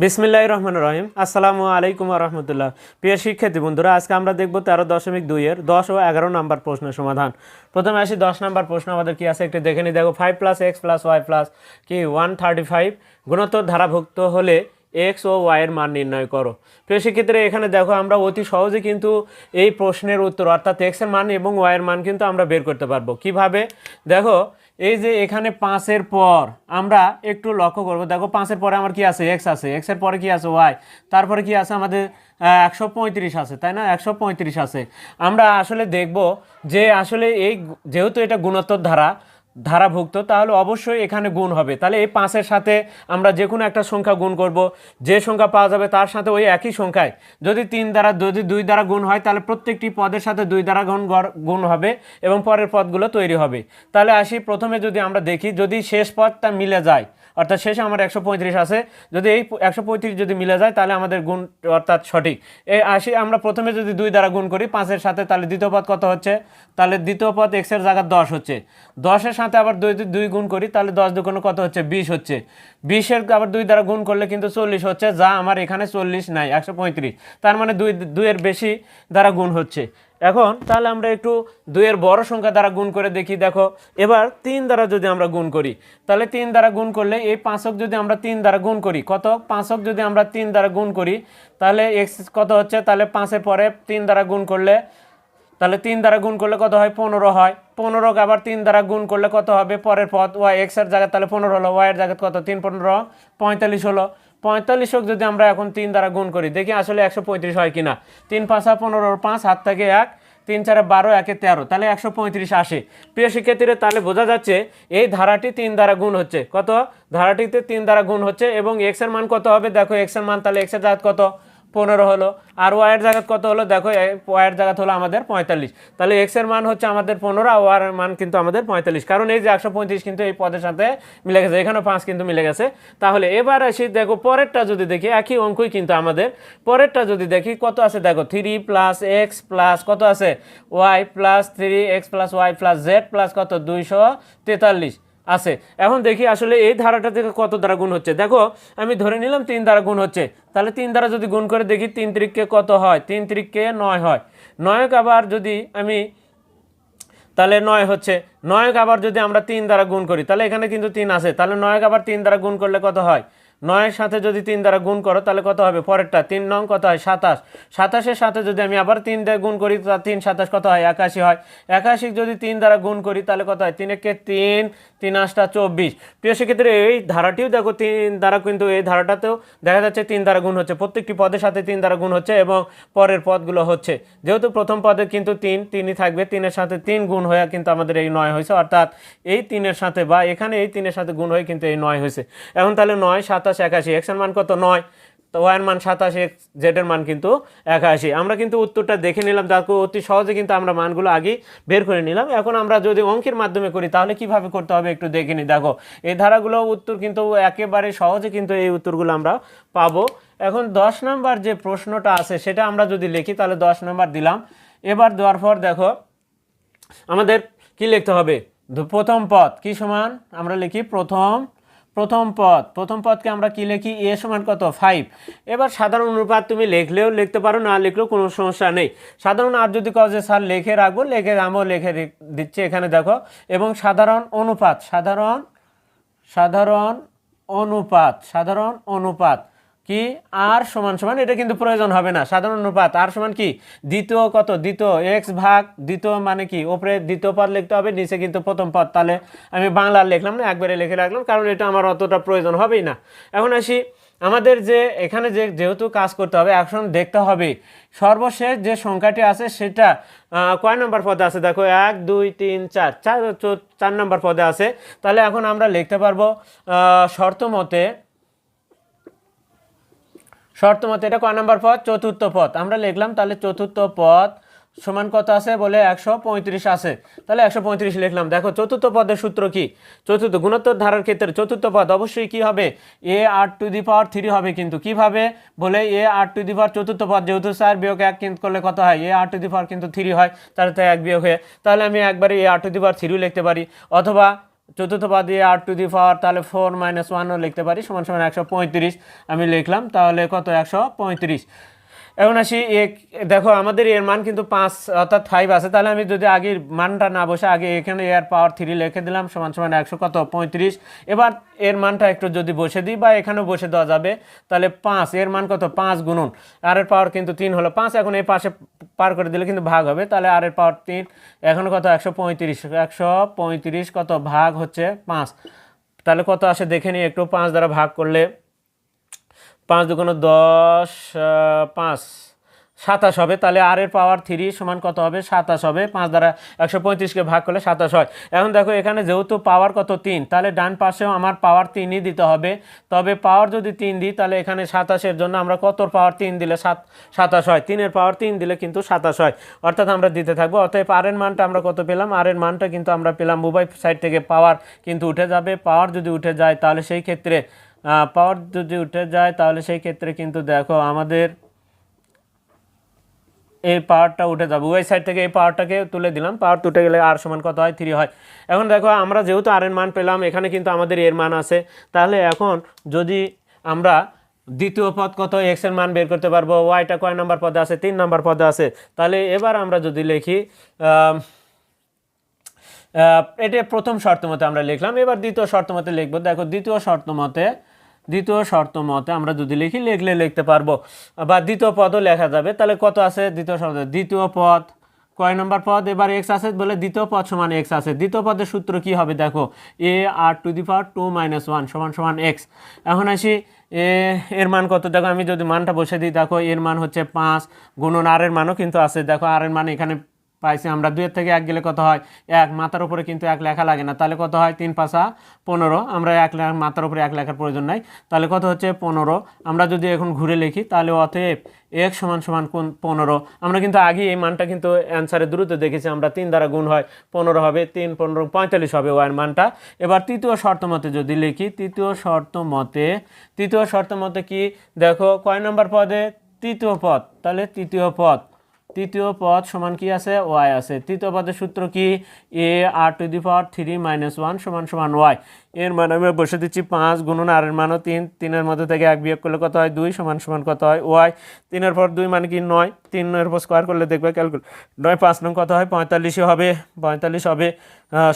বিসমিল্লাহ রহমান রহিম। আসসালামু আলাইকুম রহমতুল্লাহ। প্রিয় শিক্ষার্থী বন্ধুরা, আজকে আমরা দেখব তেরো দশমিক দুইয়ের দশ ও এগারো নাম্বার প্রশ্নের সমাধান। প্রথমে আসি, দশ নম্বর প্রশ্ন আমাদের কি আছে? একটু দেখে নিই। দেখো five plus X plus Y plus কি? ওয়ান থার্টি ফাইভ গুণোত্তর ধারাভুক্ত হলে এক্স ও ওয়াইয়ের মান নির্ণয় করো। প্রিয় শিক্ষার্থীরা, এখানে দেখো, আমরা অতি সহজে কিন্তু এই প্রশ্নের উত্তর, অর্থাৎ এক্সের মান এবং ওয়াইয়ের মান কিন্তু আমরা বের করতে পারব। কীভাবে? দেখো এই যে এখানে পাঁচের পর আমরা একটু লক্ষ্য করব। দেখো, পাঁচের পরে আমার কি আছে? এক্স আছে। এক্সের পরে কি আছে? ওয়াই। তারপরে কি আছে? আমাদের একশো পঁয়ত্রিশ আছে, তাই না? একশো পঁয়ত্রিশ আছে। আমরা আসলে দেখব যে আসলে এই যেহেতু এটা গুণোত্তর ধারা ধারাভুক্ত, তাহলে অবশ্যই এখানে গুণ হবে। তাহলে এই পাঁচের সাথে আমরা যে কোনো একটা সংখ্যা গুণ করব। যে সংখ্যা পাওয়া যাবে তার সাথে ওই একই সংখ্যায়। যদি তিন দ্বারা, যদি দুই দ্বারা গুণ হয়, তাহলে প্রত্যেকটি পদের সাথে দুই দ্বারা গুণ গুণ হবে এবং পরের পদগুলো তৈরি হবে। তাহলে আসি, প্রথমে যদি আমরা দেখি, যদি শেষ পদটা মিলে যায় অর্থাৎ শেষে আমার একশো পঁয়ত্রিশ আছে। যদি এই একশো পঁয়ত্রিশ যদি মিলে যায়, তাহলে আমাদের গুণ অর্থাৎ সঠিক। এই আসি, আমরা প্রথমে যদি দুই দ্বারা গুণ করি, পাঁচের সাথে, তাহলে দ্বিতীয় পদ কত হচ্ছে? তাহলে দ্বিতীয় পদ এক্সের জায়গায় দশ হচ্ছে। দশের সাথে আবার দুই দুই গুণ করি, তাহলে দশ দুগুণ কত হচ্ছে? বিশ হচ্ছে। বিশের আবার দুই দ্বারা গুণ করলে কিন্তু চল্লিশ হচ্ছে, যা আমার এখানে চল্লিশ নাই, একশো পঁয়ত্রিশ। তার মানে দুই, দুইয়ের বেশি দ্বারা গুণ হচ্ছে। এখন তাহলে আমরা একটু দুইয়ের বড় সংখ্যা দ্বারা গুণ করে দেখি, দেখো। এবার তিন দ্বারা যদি আমরা গুণ করি, তাহলে তিন দ্বারা গুণ করলে এই পাঁচক যদি আমরা তিন দ্বারা গুণ করি, কত? পাঁচক যদি আমরা তিন দ্বারা গুণ করি, তাহলে এক্স কত হচ্ছে? তাহলে পাঁচের পরে তিন দ্বারা গুণ করলে তাহলে তিন দ্বারা গুণ করলে কত হয়? পনেরো হয়। পনেরো আবার তিন দ্বারা গুণ করলে কত হবে? পরের পথ ওয়াই এক্সের জায়গায় তাহলে পনেরো হলো। ওয়াই এর জায়গায় কত? তিন, পনেরো। পঁয়তাল্লিশ হলো। পঁয়তাল্লিশ হোক যদি আমরা এখন তিন দ্বারা গুণ করি, দেখি আসলে একশো পঁয়ত্রিশ হয় কিনা। তিন, পাঁচা পনেরোর পাঁচ হাত থেকে এক, তিন, চারে বারো, একে তেরো। তাহলে একশো পঁয়ত্রিশ আসে। প্রিয় শিক্ষার্থীরা, তাহলে বোঝা যাচ্ছে এই ধারাটি তিন দ্বারা গুণ হচ্ছে। কত? ধারাটিতে তিন দ্বারা গুণ হচ্ছে এবং এক্সের মান কত হবে? দেখো এক্সের মান তাহলে এক্সের জাত কত? পনেরো হলো। আর ওয়াইয়ের জায়গা কত হলো? দেখো ওয়াইয়ের জায়গা হলো আমাদের পঁয়তাল্লিশ। তাহলে এক্সের মান হচ্ছে আমাদের পনেরো, আর ওয়ার মান কিন্তু আমাদের পঁয়তাল্লিশ। কারণ এই যে একশো পঁয়ত্রিশ কিন্তু এই পদের সাথে মিলে গেছে এখানেও পাঁচ কিন্তু মিলে গেছে। তাহলে এবার আসি, দেখো, পরেরটা যদি দেখি, একই অঙ্কই কিন্তু আমাদের। পরেরটা যদি দেখি, কত আছে? দেখো থ্রি প্লাস এক্স প্লাস কত আছে? Y plus three X plus Y plus Z plus কত? দুইশো তেতাল্লিশ। আছে। এখন দেখি আসলে এই ধারাটা থেকে কত দ্বারা গুণ হচ্ছে। দেখো, আমি ধরে নিলাম তিন দ্বারা গুণ হচ্ছে। তাহলে তিন দ্বারা যদি গুণ করে দেখি, তিন তিরিককে কত হয়? তিন তিরিককে নয় হয়। নয়ক আবার যদি আমি, তাহলে নয় হচ্ছে। নয়ক আবার যদি আমরা তিন দ্বারা গুণ করি, তাহলে এখানে কিন্তু তিন আছে। তাহলে নয়ক আবার তিন দ্বারা গুণ করলে কত হয়? নয়ের সাথে যদি তিন দ্বারা গুণ করো, তাহলে কত হবে? পরেরটা, তিন নং কত হয়? সাতাশ। সাতাশের সাথে যদি আমি আবার তিন দিয়ে গুণ করি, তা তিন, সাতাশ কত হয়? একাশি হয়। একাশি যদি তিন দ্বারা গুণ করি, তাহলে কত হয়? তিন একে তিন তিন আটটা চব্বিশ। প্রিয় সেক্ষেত্রে এই ধারাটিও দেখো, তিন দ্বারা কিন্তু এই ধারাটাতেও দেখা যাচ্ছে তিন দ্বারা গুণ হচ্ছে। প্রত্যেকটি পদের সাথে তিন দ্বারা গুণ হচ্ছে এবং পরের পদগুলো হচ্ছে। যেহেতু প্রথম পদে কিন্তু তিন, তিনই থাকবে, তিনের সাথে তিন গুণ হয়ে কিন্তু আমাদের এই নয় হয়েছে। অর্থাৎ এই তিনের সাথে বা এখানে এই তিনের সাথে গুণ হয়ে কিন্তু এই নয় হয়েছে। এখন তাহলে নয়, সাতাশ একাশি। এক্সের মান কত? নয়। তো ওয়াইয়ের মান সাতাশ এক্স জেডের মান কিন্তু একাশি। আমরা কিন্তু উত্তরটা দেখে নিলাম তাকে অতি সহজে কিন্তু আমরা মানগুলো আগে বের করে নিলাম। এখন আমরা যদি অঙ্কের মাধ্যমে করি, তাহলে কীভাবে করতে হবে একটু দেখে নিই। দেখো, এই ধারাগুলো উত্তর কিন্তু একেবারে সহজে কিন্তু এই উত্তরগুলো আমরা পাবো। এখন দশ নম্বর যে প্রশ্নটা আছে, সেটা আমরা যদি লিখি, তাহলে দশ নম্বর দিলাম। এবার দেওয়ার পর দেখো, আমাদের কি লিখতে হবে? প্রথম পদ, কি সমান? আমরা লিখি প্রথম প্রথম পদ। প্রথম পদকে আমরা কি লিখি? এ সমান কত? ফাইভ এবার সাধারণ অনুপাত তুমি লিখলেও লিখতে পারো, না লিখলেও কোনো সমস্যা নেই। সাধারণ আর যদি কজে স্যার লেখে রাখব, লেখে আমিও লেখে দিচ্ছি এখানে দেখো। এবং সাধারণ অনুপাত, সাধারণ সাধারণ অনুপাত সাধারণ অনুপাত। কি? আর সমান সমান, এটা কিন্তু প্রয়োজন হবে না। সাধারণ অনুপাত। আর সমান কি? দ্বিতীয় কত? দ্বিতীয় এক্স ভাগ, দ্বিতীয় মানে কি? ওপরে দ্বিতীয় পদ লিখতে হবে, নিচে কিন্তু প্রথম পদ। তাহলে আমি বাংলা লিখলাম না, একবারে লিখে রাখলাম, কারণ এটা আমার অতটা প্রয়োজন হবেই না। এখন আসি, আমাদের যে, এখানে যে, যেহেতু কাজ করতে হবে, এখন দেখতে হবে, সর্বশেষ যে সংখ্যাটি আছে, সেটা কয় নম্বর পদে আছে? দেখো, এক, দুই, তিন, চার চার চার নম্বর পদে আছে। তাহলে এখন আমরা লিখতে পারব শর্ত মতে শর্ত মতে এটা কয় নম্বর পদ? চতুর্থ পদ। আমরা লিখলাম তাহলে চতুর্থ পদ সমান কত আছে? বলে একশো পঁয়ত্রিশ আছে। তাহলে একশো পঁয়ত্রিশ লিখলাম। দেখো, চতুর্থ পদের সূত্র কি? চতুর্থ গুণোত্তর ধারার ক্ষেত্রে চতুর্থ পদ অবশ্যই কি হবে? এ R to the power three হবে কিন্তু। কীভাবে? বলে এ আর টু দি পাওয়ার চতুর্থ পদ যেহেতু চার বিয়োগ এক কিন্তু করলে কত হয়? এ আর টু দি পাওয়ার কিন্তু থ্রি হয়, তাহলে তো এক বিয়োগ হয়ে তাহলে আমি একবারে এ আর টু দি পাওয়ার থ্রিও লিখতে পারি। অথবা চতুর্থ পা দিয়ে আর টু দি পাওয়ার তাহলে ফোর মাইনাস ওয়ানও লিখতে পারি, সমান সমান একশো পঁয়ত্রিশ আমি লিখলাম, তাহলে কত? একশো পঁয়ত্রিশ। এখন আসি দেখো, আমাদের এর মান কিন্তু পাঁচ, অর্থাৎ ফাইভ আছে। তাহলে আমি যদি আগে মানটা না বসে, আগে এখানে এর পাওয়ার থ্রি লিখে দিলাম, সমান সমান একশো কত? পঁয়ত্রিশ। এবার এর মানটা একটু যদি বসে দিই বা এখানেও বসে দেওয়া যাবে, তাহলে পাঁচ, এর মান কত? পাঁচ গুণন। আর এর পাওয়ার কিন্তু তিন হলো পাঁচ, এখন এই পাশে পার করে দিলে কিন্তু ভাগ হবে। তাহলে আর এর পাওয়ার তিন, এখন কত? একশো পঁয়ত্রিশ। একশো পঁয়ত্রিশ কত? ভাগ হচ্ছে পাঁচ। তাহলে কত আসে? দেখে নিই, একটু পাঁচ দ্বারা ভাগ করলে পাঁচ দুগুণ দশ পাঁচ। সাতাশ হবে, তাহলে আর এর পাওয়ার থ্রি সমান কত হবে? সাতাশ হবে, পাঁচ দ্বারা একশো পঁয়ত্রিশকে ভাগ করলে সাতাশ হয়। এখন দেখো, এখানে যেহেতু পাওয়ার কত? তিন। তাহলে ডান পাশেও আমার পাওয়ার তিনই দিতে হবে। তবে পাওয়ার যদি তিন দিই, তাহলে এখানে সাতাশের জন্য আমরা কত পাওয়ার তিন দিলে সাত, সাতাশ হয়? তিনের পাওয়ার তিন দিলে কিন্তু সাতাশ হয়। অর্থাৎ আমরা দিতে থাকব। অতএব আর এর মানটা আমরা কত পেলাম? আর এর মানটা কিন্তু আমরা পেলাম উভয় সাইড থেকে পাওয়ার কিন্তু উঠে যাবে। পাওয়ার যদি উঠে যায়, তাহলে সেই ক্ষেত্রে পাওয়ার যদি উঠে যায়, তাহলে সেই ক্ষেত্রে কিন্তু দেখো আমাদের এই পাওয়ারটা উঠে যাবে। ওই সাইড থেকে এই পাওয়ারটাকে তুলে দিলাম। পাওয়ার তুটে গেলে আর সমান কত হয়? থ্রি হয়। এখন দেখো, আমরা যেহেতু আর এর মান পেলাম, এখানে কিন্তু আমাদের এর মান আছে। তাহলে এখন যদি আমরা দ্বিতীয় পদ কত এক্সের মান বের করতে পারব? ওয়াইটা কয় নাম্বার পদে আছে? তিন নাম্বার পদে আছে। তাহলে এবার আমরা যদি লিখি এটা প্রথম শর্ত মতে আমরা লিখলাম। এবার দ্বিতীয় শর্ত মতে লিখব। দেখো, দ্বিতীয় শর্ত মতে দ্বিতীয় শর্ত মতে আমরা যদি লিখি, লিখলে লিখতে পারব। বা দ্বিতীয় পদও লেখা যাবে। তাহলে কত আছে? দ্বিতীয় শর্ত দ্বিতীয় পদ। কয় নম্বর পদ? এবার এক্স আছে বলে দ্বিতীয় পদ সমান এক্স আছে। দ্বিতীয় পদের সূত্র কি হবে দেখো? A R to the power two minus one সমান সমান এক্স এখন আসি, এ, এর মান কত? দেখো আমি যদি মানটা বসে দিই, দেখো এর মান হচ্ছে পাঁচ, গুণন আর এর মানও কিন্তু আছে। দেখো আর এর মান এখানে পাইছি আমরা। দুইয়ের থেকে এক গেলে কত হয়? এক। মাথার উপরে কিন্তু এক লেখা লাগে না। তাহলে কত হয়? তিন পাঁচা পনেরো। আমরা এক লেখা মাথার উপরে এক লেখার প্রয়োজন নাই। তাহলে কত হচ্ছে? পনেরো। আমরা যদি এখন ঘুরে লিখি, তাহলে অতএব এক সমান সমান কোন পনেরো? আমরা কিন্তু আগে এই মানটা কিন্তু অ্যান্সারে দ্রুত দেখেছি। আমরা তিন দ্বারা গুণ হয় পনেরো হবে, তিন, পনেরো, পঁয়তাল্লিশ হবে ওয়ার মানটা। এবার তৃতীয় শর্ত মতে যদি লিখি, তৃতীয় শর্ত মতে তৃতীয় শর্ত মতে কি? দেখো, কয় নম্বর পদে? তৃতীয় পদ। তাহলে তৃতীয় পদ। তৃতীয় পদ সমান কি আছে? ওয়াই আছে। তৃতীয় পদের সূত্র কি? A R to the power three minus one সমান সমান ওয়াই এর মান আমি বসে দিচ্ছি পাঁচ গুণন আর এর মানও তিন। তিনের মধ্যে থেকে এক বিয়োগ করলে কত হয়? দুই সমান সমান কত হয়? ওয়াই তিনের পর দুই মানে কি? নয়। তিনের পর স্কোয়ার করলে দেখবে ক্যালকুলেট নয়, পাঁচ নং কত হয়? পঁয়তাল্লিশই হবে। পঁয়তাল্লিশ হবে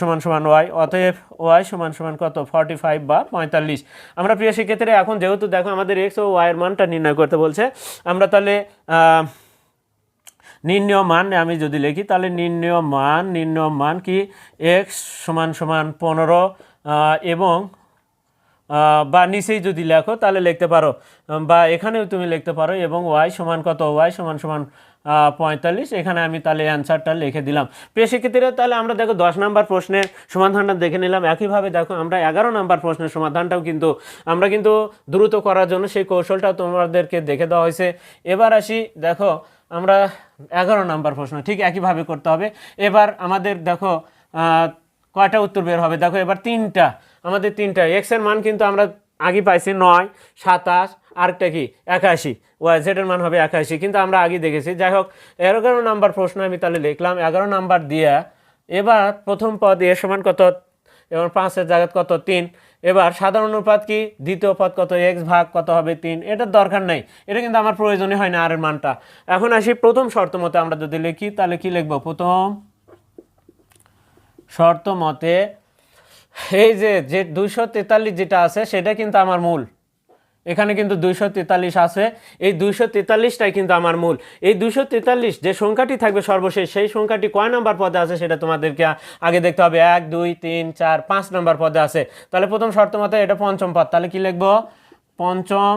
সমান সমান ওয়াই অতএব ওয়াই সমান সমান কত? ফর্টি ফাইভ বা পঁয়তাল্লিশ। আমরা প্রিয় শিক্ষার্থীরা, এখন যেহেতু দেখো আমাদের এক্স ও ওয়াইয়ের মানটা নির্ণয় করতে বলছে, আমরা তাহলে নির্ণয় মান আমি যদি লিখি, তাহলে নির্ণয় মান নির্ণয় মান কি? এক্স সমান সমান পনেরো এবং বা নিচেই যদি লেখো, তাহলে লিখতে পারো। বা এখানেও তুমি লিখতে পারো, এবং ওয়াই সমান কত? ওয়াই সমান সমান পঁয়তাল্লিশ। এখানে আমি তাহলে অ্যান্সারটা লিখে দিলাম। প্রিয় শিক্ষার্থীরা তাহলে আমরা দেখো দশ নাম্বার প্রশ্নের সমাধানটা দেখে নিলাম। একইভাবে দেখো আমরা এগারো নাম্বার প্রশ্নের সমাধানটাও কিন্তু, আমরা কিন্তু দ্রুত করার জন্য সেই কৌশলটাও তোমাদেরকে দেখে দেওয়া হয়েছে। এবার আসি, দেখো, আমরা এগারো নাম্বার প্রশ্ন, ঠিক একইভাবে করতে হবে। এবার আমাদের দেখো কয়টা উত্তর বের হবে? দেখো, এবার তিনটা। আমাদের তিনটা। এক্সের মান কিন্তু আমরা আগে পাইছি নয়, সাতাশ, আরেকটা কি? একাশি। ওয়াই জেড এর মান হবে একাশি। কিন্তু আমরা আগে দেখেছি। যাই হোক, এগারো নাম্বার প্রশ্ন আমি তাহলে লিখলাম। এগারো নাম্বার দিয়ে, এবার প্রথম পদ এর সমান কত? এবার পাঁচের জায়গায় কত? তিন। এবার সাধারণ অনুপাত কি? দ্বিতীয় পদ কত? এক্স ভাগ কত হবে? তিন। এটার দরকার নাই। এটা কিন্তু আমার প্রয়োজনই হয় না আর এর মানটা। এখন আসি প্রথম শর্ত মতে আমরা যদি লিখি, তাহলে কি লিখব? প্রথম শর্ত মতে এই যে যে দুইশো তেতাল্লিশ যেটা আছে, সেটা কিন্তু আমার মূল। এখানে কিন্তু দুইশো তেতাল্লিশ আছে। এই দুইশো তেতাল্লিশটাই কিন্তু আমার মূল। এই দুইশো তেতাল্লিশ যে সংখ্যাটি থাকবে সর্বশেষ, সেই সংখ্যাটি কয় নম্বর পদে আছে সেটা তোমাদেরকে আগে দেখতে হবে। এক, দুই, তিন, চার, পাঁচ নম্বর পদে আছে। তাহলে প্রথম শর্ত মতে এটা পঞ্চম পদ। তাহলে কি লিখব? পঞ্চম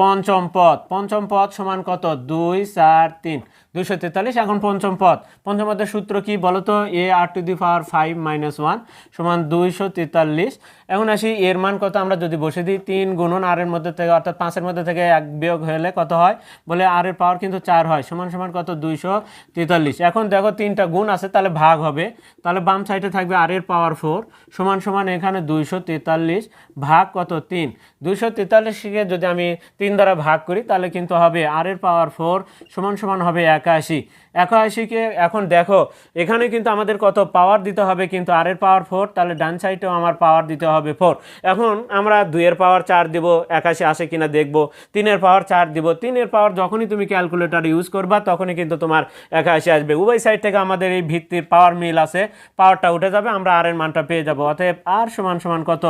পঞ্চম পদ। পঞ্চম পদ সমান কত? দুই, চার, তিন। দুইশো তেতাল্লিশ, এখন পঞ্চম পদ। পঞ্চম পদের সূত্র কি বলতো? A R to the power five minus one সমান দুইশো তেতাল্লিশ। এখন আসি, এর মান কত? আমরা যদি বসে দিই, তিন গুণন আর এর মধ্যে থেকে, অর্থাৎ পাঁচের মধ্যে থেকে এক বিয়োগ হলে কত হয়? বলে আর এর পাওয়ার কিন্তু চার হয়, সমান সমান কত? দুইশো তেতাল্লিশ। এখন দেখো, তিনটা গুণ আছে, তাহলে ভাগ হবে। তাহলে বাম সাইডে থাকবে আর এর পাওয়ার ফোর, সমান সমান এখানে দুইশো তেতাল্লিশ, ভাগ কত? তিন। দুইশো তেতাল্লিশকে যদি আমি তিন তিন দ্বারা ভাগ করি, তাহলে কিন্তু হবে আর এর পাওয়ার ফোর সমান সমান হবে একাশি। একাশিকে এখন দেখো, এখানে কিন্তু আমাদের কত পাওয়ার দিতে হবে কিন্তু আর এর পাওয়ার ফোর তাহলে ডান সাইডেও আমার পাওয়ার দিতে হবে ফোর এখন আমরা দুইয়ের পাওয়ার চার দিব, একাশি আসে কিনা দেখব। তিনের পাওয়ার চার দিব তিনের পাওয়ার যখনই তুমি ক্যালকুলেটর ইউজ করবা, তখনই কিন্তু তোমার একাশি আসবে। উভয় সাইড থেকে আমাদের এই ভিত্তির পাওয়ার মিল আছে পাওয়ারটা উঠে যাবে, আমরা আর এর মানটা পেয়ে যাব, অতএব আর সমান সমান কত?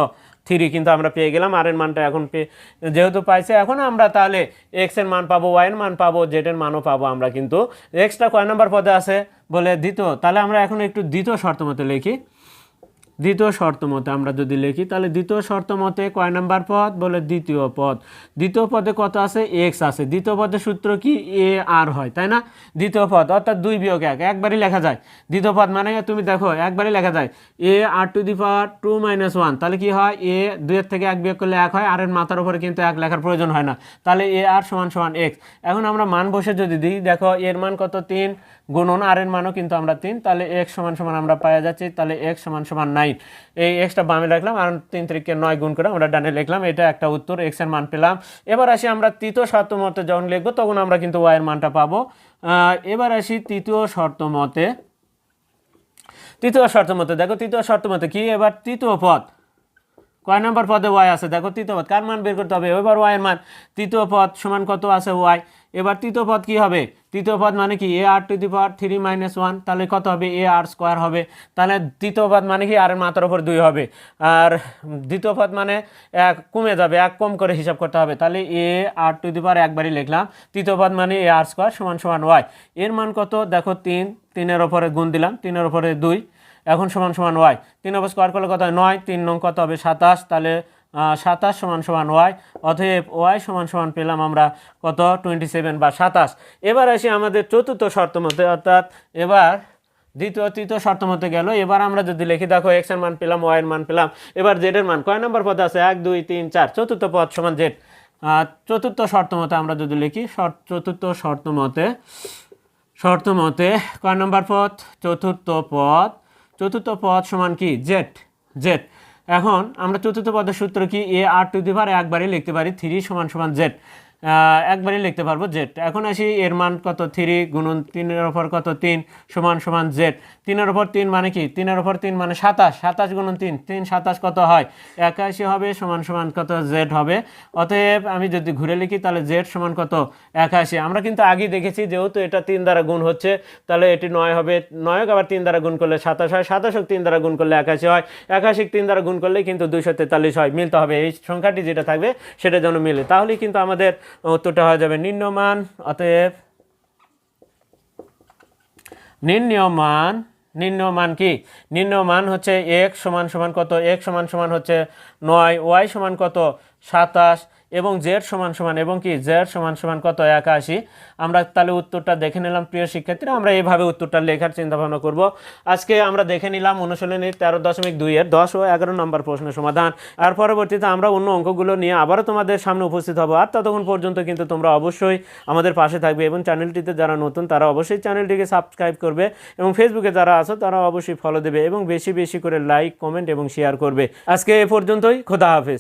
থ্রি কিন্তু আমরা পেয়ে গেলাম, আর এর মানটা এখন পেয়ে যেহেতু পাইছে, এখন আমরা তাহলে এক্সের মান পাবো ওয়াই এর মান পাবো জেড এর মানও পাবো আমরা কিন্তু। এক্সটা কয় নম্বর পদে আছে? বলে দ্বিতীয়। তাহলে আমরা এখন একটু দ্বিতীয় শর্ত মতে লিখি। দ্বিতীয় শর্ত মতে আমরা যদি লিখি, তাহলে দ্বিতীয় শর্ত মতে কয় নাম্বার পদ? বলে দ্বিতীয় পদ। দ্বিতীয় পদে কত আছে? এক্স আছে। দ্বিতীয় পদের সূত্র কি? এ, আর হয়, তাই না? দ্বিতীয় পদ, অর্থাৎ দুই বিয়োগ এক। একবারই লেখা যায়। দ্বিতীয় পদ মানে তুমি দেখো, একবারই লেখা যায়। A, R to the power two minus one. তাহলে কি হয়? এ, দুইয়ের থেকে এক বিয়োগ করলে এক হয়। আর এর মাথার উপরে কিন্তু এক লেখার প্রয়োজন হয় না। তাহলে এ, আর সমান সমান এক্স। এখন আমরা মান বসে যদি দিই, দেখো, এর মান কত? তিন। গুণন আর এর মানও কিন্তু আমরা তিন। তাহলে এক্স সমান সমান আমরা পাওয়া যাচ্ছি। তাহলে এক্স সমান সমান নাইন এই এক্সটা বামে রাখলাম, আর তিন তারিখকে নয় গুণ করে আমরা ডানে লিখলাম। এটা একটা উত্তর এক্সের মান পেলাম। এবার আসি আমরা তৃতীয় শর্ত মতে যখন লিখব, তখন আমরা কিন্তু ওয়াই এর মানটা পাবো। এবার আসি তৃতীয় শর্ত মতে। তৃতীয় শর্ত মতে, দেখো তৃতীয় শর্ত মতে কি? এবার তৃতীয় পদ। কয় নম্বর পদে ওয়াই আছে? দেখো তৃতীয় পদ। কার মান বের করতে হবে? এবার ওয়াই এর মান। তৃতীয় পদ সমান কত আছে? ওয়াই এবার তৃতীয় পদ কি হবে? তৃতীয় পদ মানে কি? A R to the power three minus one তাহলে কত হবে? এ আর স্কোয়ার হবে। তাহলে তৃতীয় পদ মানে কি? আর মাথার উপর দুই হবে। আর দ্বিতীয় পদ মানে এক কমে যাবে, এক কম করে হিসাব করতে হবে। তাহলে এ আর টু দি পাওয়ার একবারই লিখলাম। তৃতীয় পদ মানে এ আর স্কোয়ার সমান সমান ওয়াই এর মান কত? দেখো, তিন। তিনের ওপরে গুণ দিলাম। তিনের ওপরে দুই। এখন সমান সমান ওয়াই তিন অবস্থা স্কোয়ার করলে কত হয়? নয়। তিন নং কত হবে? সাতাশ। তাহলে সাতাশ সমান সমান ওয়াই, অতএব ওয়াই সমান সমান পেলাম আমরা কত? টোয়েন্টি সেভেন বা সাতাশ। এবার আসি আমাদের চতুর্থ শর্ত মতে অর্থাৎ এবার দ্বিতীয়, তৃতীয় শর্ত মতে গেল। এবার আমরা যদি লিখি, দেখো এক্সের মান পেলাম ওয়াই এর মান পেলাম। এবার জেড এর মান, কয় নম্বর পদ আছে? এক, দুই, তিন, চার। চতুর্থ পদ সমান জেড চতুর্থ শর্ত মতে আমরা যদি লিখি চতুর্থ শর্ত মতে শর্ত মতে, কয় নম্বর পদ? চতুর্থ পদ। চতুর্থ পদ সমান কি? জেড জেড এখন আমরা চতুর্থ পদের সূত্র কি? এ আর টু দি পাওয়ার একবারই লিখতে পারি থ্রি সমান সমান জেড একবারই লিখতে পারব জেড এখন আসি এর মান কত? থ্রি গুণন তিনের ওপর কত? তিন সমান সমান জেড তিনের ওপর তিন মানে কি? তিনের ওপর তিন মানে সাতাশ। সাতাশ গুণন তিন তিন সাতাশ কত হয়? একাশি হবে, সমান সমান কত জেড হবে? অতএব আমি যদি ঘুরে লিখি, তাহলে জেড সমান কত? একাশি। আমরা কিন্তু আগেই দেখেছি, যেহেতু এটা তিন দ্বারা গুণ হচ্ছে, তাহলে এটি নয় হবে। নয়ক আবার তিন দ্বারা গুণ করলে সাতাশ হয়, সাতাশ সাতাশক তিন দ্বারা গুণ করলে একাশি হয়। একাশিক তিন দ্বারা গুণ করলে কিন্তু দুইশো তেতাল্লিশ হয়। মিলতে হবে। এই সংখ্যাটি যেটা থাকবে, সেটা যেন মিলে। তাহলেই কিন্তু আমাদের উত্তরটা হয়ে যাবে নিম্নমান, অতএব নিম্নমান নিম্নমান কি? নিম্নমান হচ্ছে এক সমান সমান কত? এক সমান সমান হচ্ছে নয় ওয়াই সমান কত? সাতাশ এবং জেড সমান সমান এবং কি, জেড সমান সমান কত? একাশি। আমরা তাহলে উত্তরটা দেখে নিলাম, প্রিয় শিক্ষার্থীরা। আমরা এইভাবে উত্তরটা লেখার চিন্তা ভাবনা করব। আজকে আমরা দেখে নিলাম অনুশীলনীর তেরো দশমিক দুইয়ের দশ ও এগারো নম্বর প্রশ্নের সমাধান। আর পরবর্তীতে আমরা অন্য অঙ্কগুলো নিয়ে আবারও তোমাদের সামনে উপস্থিত হব। আর ততক্ষণ পর্যন্ত কিন্তু তোমরা অবশ্যই আমাদের পাশে থাকবে এবং চ্যানেলটিতে যারা নতুন, তারা অবশ্যই চ্যানেলটিকে সাবস্ক্রাইব করবে এবং ফেসবুকে যারা আছো, তারা অবশ্যই ফলো দেবে এবং বেশি বেশি করে লাইক কমেন্ট এবং শেয়ার করবে। আজকে এ পর্যন্তই। খোদা হাফেজ।